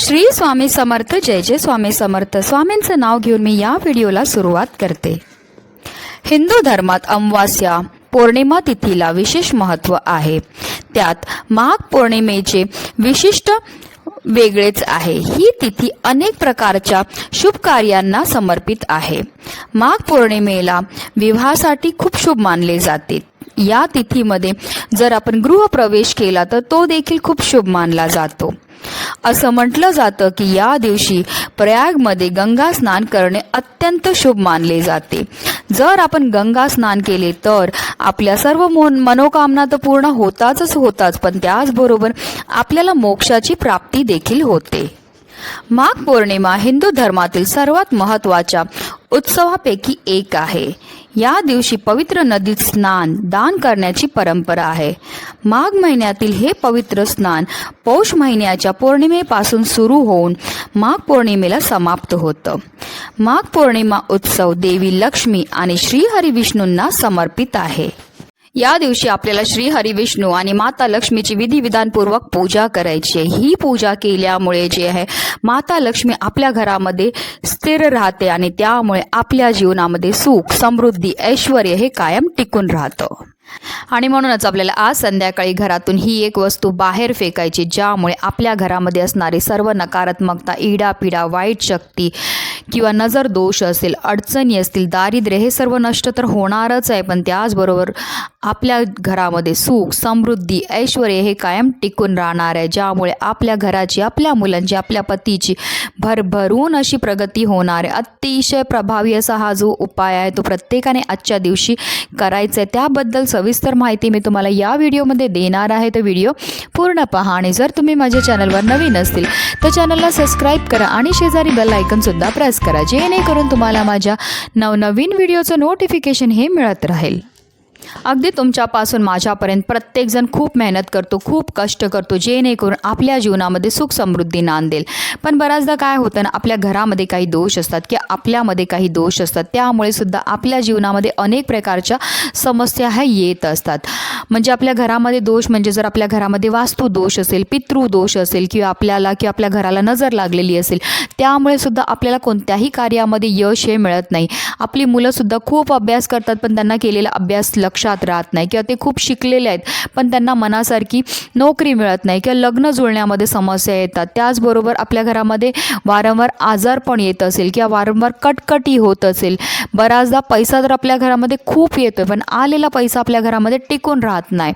श्री स्वामी समर्थ जय जय स्वामी समर्थ. स्वामींचं नाव घेऊन मी या व्हिडिओला सुरुवात करते. हिंदू धर्मात अमावास्या पौर्णिमा तिथीला विशेष महत्त्व आहे. त्यात माघ पौर्णिमेचे विशिष्ट वेगळेच आहे. ही तिथी अनेक प्रकारच्या शुभ कार्यांना समर्पित आहे. माघ पौर्णिमेला विवाहासाठी खूप शुभ मानले जाते. या तिथीमध्ये जर आपण गृहप्रवेश केला तर तो देखील खूप शुभ मानला जातो. असं म्हटलं जातं की या दिवशी प्रयागमध्ये गंगा स्नान करणे अत्यंत शुभ मानले जाते. जर आपण गंगा स्नान केले तर आपल्या सर्व मोन मनोकामना तर पूर्ण होताच होताच पण त्याचबरोबर आपल्याला मोक्षाची प्राप्ती देखील होते. माघ पौर्णिमा हिंदू धर्मातील सर्वात महत्त्वाच्या उत्सवापैकी एक आहे. या दिवशी पवित्र नदीत स्नान दान करण्याची परंपरा आहे. माघ महिन्यातील हे पवित्र स्नान पौष महिन्याच्या पौर्णिमेपासून सुरू होऊन माघ पौर्णिमेला समाप्त होतं. माघ पौर्णिमा उत्सव देवी लक्ष्मी आणि श्रीहरी विष्णूंना समर्पित आहे. या दिवशी आपल्याला श्री हरिविष्णू आणि माता लक्ष्मीची विधिविधानपूर्वक पूजा करायची आहे. ही पूजा केल्यामुळे जे आहे माता लक्ष्मी आपल्या घरामध्ये स्थिर राहते आणि त्यामुळे आपल्या जीवनामध्ये सुख समृद्धी ऐश्वर हे कायम टिकून राहतं. आणि म्हणूनच आपल्याला आज संध्याकाळी घरातून ही एक वस्तू बाहेर फेकायची ज्यामुळे आपल्या घरामध्ये असणारी सर्व नकारात्मकता इडापिडा वाईट शक्ती किंवा नजर दोष असेल अडचणी असतील दारिद्र्य हे सर्व नष्ट तर होणारच आहे. पण त्याचबरोबर आपल्या घरामध्ये सुख समृद्धी ऐश्वर हे कायम टिकून राहणार आहे. ज्यामुळे आपल्या घराची आपल्या मुलांची आपल्या पतीची भरभरून अशी प्रगती होणार आहे. अतिशय प्रभावी असा हा जो उपाय आहे तो प्रत्येकाने आजच्या दिवशी करायचा आहे. त्याबद्दल सविस्तर माहिती मी तुम्हाला या व्हिडिओमध्ये देणार आहे. तर व्हिडिओ पूर्ण पहा आणि जर तुम्ही माझ्या चॅनलवर नवीन असतील तर चॅनलला सबस्क्राईब करा आणि शेजारी बेल आयकनसुद्धा प्रेस करा जेणेकरून तुम्हाला माझ्या नवनवीन व्हिडिओचं नोटिफिकेशन हे मिळत राहील. अगदी तुमच्यापासून माझ्यापर्यंत प्रत्येकजण खूप मेहनत करतो खूप कष्ट करतो जेणेकरून आपल्या जीवनामध्ये सुख समृद्धी नांदेल. पण बऱ्याचदा काय होतं ना आपल्या घरामध्ये काही दोष असतात की आपल्यामध्ये काही दोष असतात त्यामुळे सुद्धा आपल्या जीवनामध्ये अनेक प्रकारच्या समस्या ह्या येत असतात. म्हणजे आपल्या घरामध्ये दोष म्हणजे जर आपल्या घरामध्ये वास्तू दोष असेल पितृ दोष असेल किंवा आपल्याला किंवा आपल्या घराला नजर लागलेली असेल त्यामुळे सुद्धा आपल्याला कोणत्याही कार्यामध्ये यश हे मिळत नाही. आपली मुलंसुद्धा खूप अभ्यास करतात पण त्यांना केलेला अभ्यास लक्षात राहत नाही किंवा ते खूप शिकलेले आहेत पण त्यांना मनासारखी नोकरी मिळत नाही किंवा लग्न जुळण्यामध्ये समस्या येतात. त्याचबरोबर आपल्या घरामध्ये वारंवार आजार पण येत असेल किंवा वारंवार कटकटी होत असेल. बऱ्याचदा पैसा तर आपल्या घरामध्ये खूप येतो पण आलेला पैसा आपल्या घरामध्ये टिकून राहत नाही.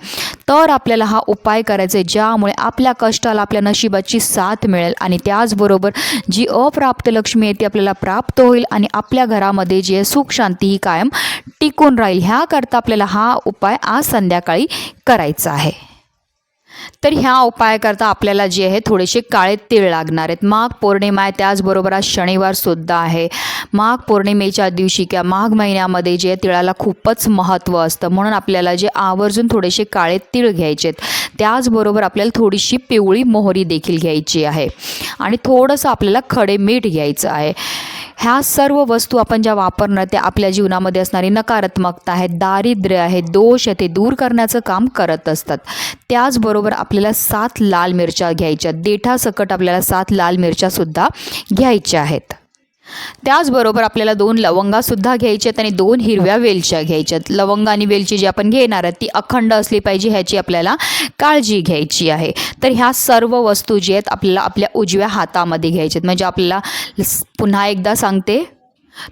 तर आपल्याला हा उपाय करायचा आहे ज्यामुळे आपल्या कष्टाला आपल्या नशिबाची साथ मिळेल आणि त्याचबरोबर जी अप्राप्त लक्ष्मी आहे ती आपल्याला प्राप्त होईल आणि आपल्या घरामध्ये जी आहे सुख शांती ही कायम टिकून राहील. ह्याकरता आपल्याला हा उपाय आज संध्याकाळी करायचा आहे. तर ह्या उपायाकरता आपल्याला जे आहे थोडेसे काळे तीळ लागणार आहेत. माघ पौर्णिमा आहे त्याचबरोबर आज शनिवारसुद्धा आहे. माघ पौर्णिमेच्या दिवशी किंवा माघ महिन्यामध्ये जे तिळाला खूपच महत्त्व असतं. म्हणून आपल्याला जे आवर्जून थोडेसे काळे तीळ घ्यायचे आहेत त्याचबरोबर आपल्याला थोडीशी पिवळी मोहरी देखील घ्यायची आहे. आणि थोडंसं आपल्याला खडे मीठ घ्यायचं आहे. ह्या सर्व वस्तू आपण ज्या वापरणार त्या आपल्या जीवनामध्ये असणारी नकारात्मकता आहे दारिद्र्य आहे दोष आहे ते दूर करण्याचं काम करत असतात. त्याचबरोबर आपल्याला सात लाल मिरच्या घ्यायच्या देठासकट आपल्याला सात लाल मिरच्यासुद्धा घ्यायच्या आहेत. त्याचबरोबर आपल्याला दोन लवंगासुद्धा घ्यायच्या आहेत आणि दोन हिरव्या वेलच्या घ्यायच्यात लवंग आणि वेलची जी आपण घेणार आहेत ती अखंड असली पाहिजे ह्याची आपल्याला काळजी घ्यायची आहे. तर ह्या सर्व वस्तू जी आहेत आपल्याला आपल्या उजव्या हातामध्ये घ्यायच्या आहेत. म्हणजे आपल्याला पुन्हा एकदा सांगते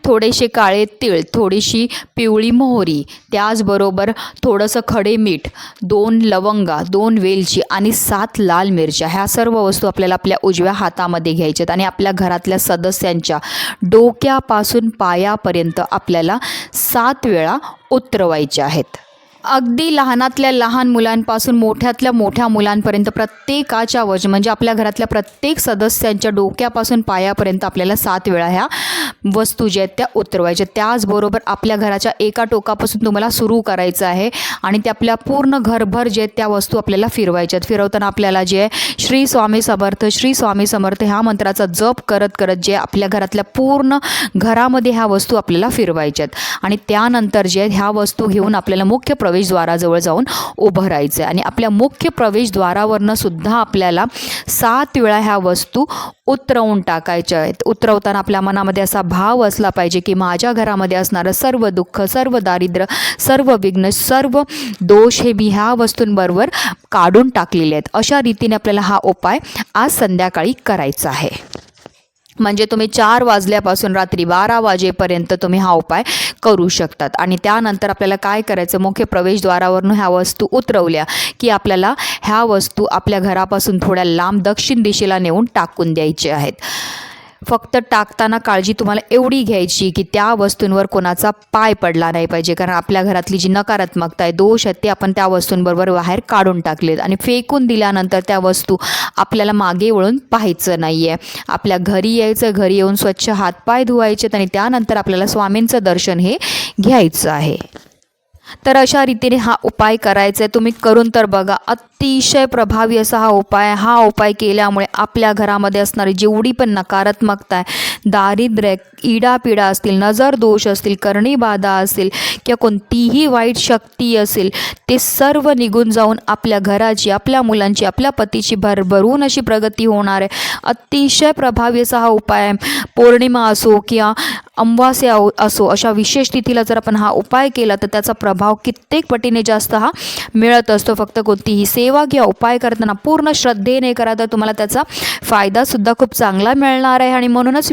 थोडेसे काळे तीळ थोडीशी पिवळी मोहरी त्याचबरोबर थोडंसं खडे मीठ दोन लवंगा दोन वेलची आणि सात लाल मिरच्या. ह्या सर्व वस्तू आपल्याला आपल्या उजव्या हातामध्ये घ्यायच्यात आणि आपल्या घरातल्या सदस्यांच्या डोक्यापासून पायापर्यंत आपल्याला सात वेळा उतरवायच्या आहेत. अगदी लहानातल्या लहान मुलांपासून मोठ्यातल्या मोठ्या मुलांपर्यंत प्रत्येकाच्या वज म्हणजे आपल्या घरातल्या प्रत्येक सदस्यांच्या डोक्यापासून पायापर्यंत आपल्याला सात वेळा ह्या वस्तू ज्या आहेत त्या उतरवायच्या. त्याचबरोबर आपल्या घराच्या एका टोकापासून तुम्हाला सुरू करायचं आहे आणि ते आपल्या पूर्ण घरभर जे आहेत त्या वस्तू आपल्याला फिरवायच्यात फिरवताना आपल्याला जे आहे श्री स्वामी समर्थ श्री स्वामी समर्थ ह्या मंत्राचा जप करत करत जे आपल्या घरातल्या पूर्ण घरामध्ये ह्या वस्तू आपल्याला फिरवायच्यात आणि त्यानंतर जे आहेत ह्या वस्तू घेऊन आपल्याला मुख्य प्र प्रवेशद्वाराजवळ जाऊन उभं राहायचं आहे आणि आपल्या मुख्य प्रवेशद्वारावरनं सुद्धा आपल्याला सात वेळा ह्या वस्तू उतरवून टाकायच्या आहेत. उतरवताना आपल्या मनामध्ये असा भाव असला पाहिजे की माझ्या घरामध्ये असणारं सर्व दुःख सर्व दारिद्र्य सर्व विघ्न सर्व दोष हे मी ह्या वस्तूंबरोबर काढून टाकलेले आहेत. अशा रीतीने आपल्याला हा उपाय आज संध्याकाळी करायचा आहे. म्हणजे तुम्ही चार वाजल्यापासून रात्री बारा वाजेपर्यंत तुम्ही हा उपाय करू शकतात. आणि त्यानंतर आपल्याला काय करायचं? मुख्य प्रवेशद्वारावरून ह्या वस्तू उतरवल्या की आपल्याला ह्या वस्तू आपल्या घरापासून थोड्या लांब दक्षिण दिशेला नेऊन टाकून द्यायचे आहेत. फक्त टाकताना काळजी तुम्हाला एवढी घ्यायची की त्या वस्तूंवर कोणाचा पाय पडला नाही पाहिजे. कारण आपल्या घरातली जी नकारात्मकता आहे दोष आहेत ते आपण त्या वस्तूंबरोबर बाहेर काढून टाकलेत. आणि फेकून दिल्यानंतर त्या वस्तू आपल्याला मागे वळून पाहायचं नाही आहे आपल्या घरी यायचं घरी येऊन स्वच्छ हातपाय धुवायचेत आणि त्यानंतर आपल्याला स्वामींचं दर्शन हे घ्यायचं आहे. तर अशा रीतीने हा उपाय करायचा आहे. तुम्ही करून तर बघा. अतिशय प्रभावी असा हा उपाय हा उपाय केल्यामुळे आपल्या घरामध्ये असणारी जेवढी पण नकारात्मकता आहे दारिद्र्य इडापिडा असतील नजर दोष असतील करणीबाधा असेल किंवा कोणतीही वाईट शक्ती असेल ते सर्व निघून जाऊन आपल्या घराची आपल्या मुलांची आपल्या पतीची भरभरून अशी प्रगती होणार आहे. अतिशय प्रभावी असा हा उपाय आहे. पौर्णिमा असो किंवा अमावास्या असो अशा विशेष तिथीला जर आपण हा उपाय केला तर त्याचा प्रभाव कित्येक पटीने जास्त हा मिळत असतो. फक्त कोणतीही सेवा किंवा उपाय करताना पूर्ण श्रद्धेने करा तर तुम्हाला त्याचा फायदासुद्धा खूप चांगला मिळणार आहे. आणि म्हणूनच